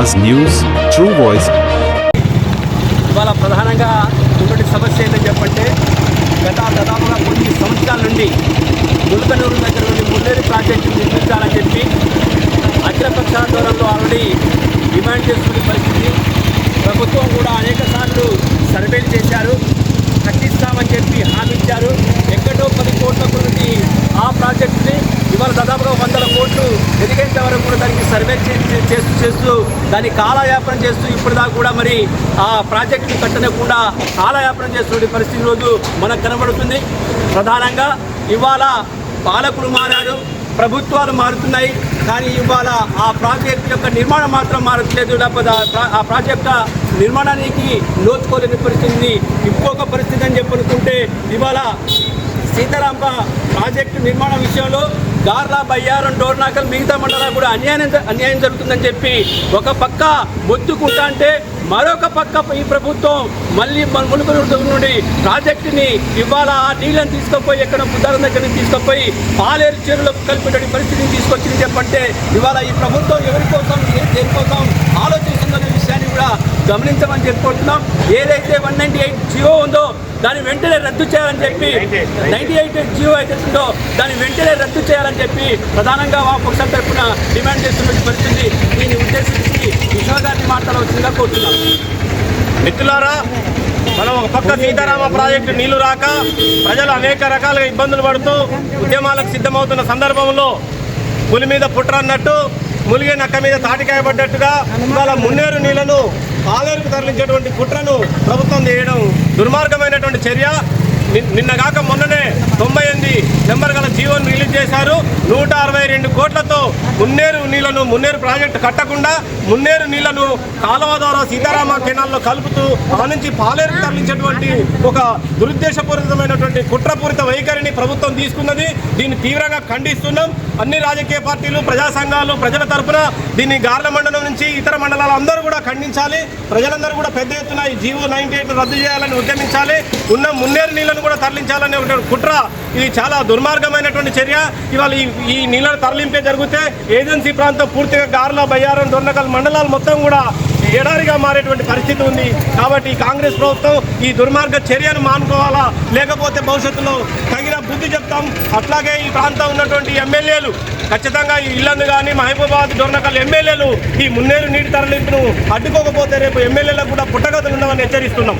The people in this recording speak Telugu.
ఆజ్ న్యూస్ ట్రూ వాయిస్. ఇవాళ ప్రధానంగా ఉన్నటి సమస్య ఏంటని చెప్పంటే గత దాదాపుగా కొన్ని సంవత్సరాల నుండి ములకనూరు దగ్గర నుండి ముల్లేరు ప్రాజెక్టు నిర్మించాలని చెప్పి అఖిలపక్ష దూరంలో ఆల్రెడీ డిమాండ్ చేస్తున్న పరిస్థితి. ప్రభుత్వం కూడా అనేక సార్లు సర్వేలు చేశారు కట్టిస్తామని చెప్పి హామీ ఇచ్చారు. ఎక్కడో పది కోట్ల నుండి ఆ ప్రాజెక్టుని ఇవాళ దాదాపుగా కోట్లు ఎదిగేంత వరకు కూడా దానికి సర్వే చే- చేస్తూ చేస్తూ దాన్ని కాలయాపన చేస్తూ ఇప్పుడు దాకా కూడా మరి ఆ ప్రాజెక్టుని కట్టనకుండా కాలయాపన చేస్తున్న పరిస్థితి రోజు మనకు కనబడుతుంది. ప్రధానంగా ఇవాళ పాలకులు మారారు ప్రభుత్వాలు మారుతున్నాయి కానీ ఇవాళ ఆ ప్రాజెక్ట్ యొక్క నిర్మాణం మాత్రం మారట్లేదు. లేకపోతే ఆ ఆ ప్రాజెక్ట్ నిర్మాణానికి నోచుకోలేని పరిస్థితిని ఇంకొక పరిస్థితి అని చెప్పనుకుంటే ఇవాళ సీతారాంప ప్రాజెక్టు నిర్మాణం విషయంలో గార్లా బయ్యారం డోర్నాకల్ మిగతా మండలాలు కూడా అన్యాయం అన్యాయం జరుగుతుందని చెప్పి ఒక పక్క మొత్తుకుంటా అంటే మరొక పక్క ఈ ప్రభుత్వం మళ్ళీ మన మునుగు నుండి ప్రాజెక్టుని ఇవాళ ఆ నీళ్ళని తీసుకుపోయి ఎక్కడ బుద్ధారం దగ్గర నుంచి తీసుకుపోయి పాలేరు చెరువులకు కలిపేటువంటి పరిస్థితిని తీసుకొచ్చింది చెప్పంటే ఇవాళ ఈ ప్రభుత్వం ఎవరి కోసం దేనికోసం ఆలోచిస్తుందనే విషయాన్ని కూడా గమనించమని చెప్పుకుంటున్నాం. ఏదైతే వన్ నైంటీ ఎయిట్ జియో ఉందో దాన్ని వెంటనే రద్దు చేయాలని చెప్పి నైన్టీ ఎయిట్ జియో అయితే ఉందో దాన్ని వెంటనే రద్దు చేయాలని చెప్పి ప్రధానంగా వామపక్షం తరఫున డిమాండ్ చేస్తున్న పరిస్థితి దీన్ని ఉద్దేశించి కిషోర్ గారిని మాట్లాడవలసిందిగా కోరుతున్నాం మిత్రులారా మనం ఒక పక్క సీతారామ ప్రాజెక్టు నీళ్ళు రాక ప్రజలు అనేక రకాలుగా ఇబ్బందులు పడుతూ ఉద్యమాలకు సిద్ధమవుతున్న సందర్భంలో పులి మీద పుట్ర అన్నట్టు ములిగే నక్క మీద తాటికాయ పడ్డట్టుగా ఇవాళ మున్నేరు నీళ్ళను పాలేరుకు తరలించేటువంటి కుట్రను ప్రభుత్వం చేయడం దుర్మార్గమైనటువంటి చర్య. నిన్నగాక మొన్ననే తొంభై ఎనిమిది నెంబర్ గల జీవోను రిలీజ్ చేశారు. నూట అరవై రెండు కోట్లతో మున్నేరు నీళ్ళను మున్నేరు ప్రాజెక్టు కట్టకుండా మున్నేరు నీళ్ళను కాలువ ద్వారా సీతారామ కెనాల్లో కలుపుతూ ఆ నుంచి పాలేరు తరలించేటువంటి ఒక దురుద్దేశపూరితమైనటువంటి కుట్రపూరిత వైఖరిని ప్రభుత్వం తీసుకున్నది. దీన్ని తీవ్రంగా ఖండిస్తున్నాం. అన్ని రాజకీయ పార్టీలు ప్రజా సంఘాలు ప్రజల తరపున దీన్ని గార్ల మండలం నుంచి ఇతర మండలాలు అందరూ కూడా ఖండించాలి. ప్రజలందరూ కూడా పెద్ద ఎత్తున ఈ జీవో నైన్టీ రద్దు చేయాలని ఉద్యమించాలి. ఉన్న మున్నేరు నీళ్ళను కూడా తరలించాలనే ఒక కుట్ర ఇది చాలా దుర్మార్గమైనటువంటి చర్య. ఇవాళ ఈ ఈ నీళ్ళను తరలింపే జరిగితే ఏజెన్సీ ప్రాంతం పూర్తిగా గార్ల బయ్యారం దొండకల్ మండలాలు మొత్తం కూడా ఎడారిగా మారేటువంటి పరిస్థితి ఉంది. కాబట్టి కాంగ్రెస్ ప్రభుత్వం ఈ దుర్మార్గ చర్యను మానుకోవాలా? లేకపోతే భవిష్యత్తులో తగిన బుద్ధి చెప్తాం. అట్లాగే ఈ ప్రాంతం ఉన్నటువంటి ఎమ్మెల్యేలు ఖచ్చితంగా ఈ ఇల్లందు కానీ మహబూబాబాద్ డొర్నకల్ ఎమ్మెల్యేలు ఈ మున్నేరు నీటి తరలింపును అడ్డుకోకపోతే రేపు ఎమ్మెల్యేలకు కూడా పుట్టగతులు ఉండవని హెచ్చరిస్తున్నాం.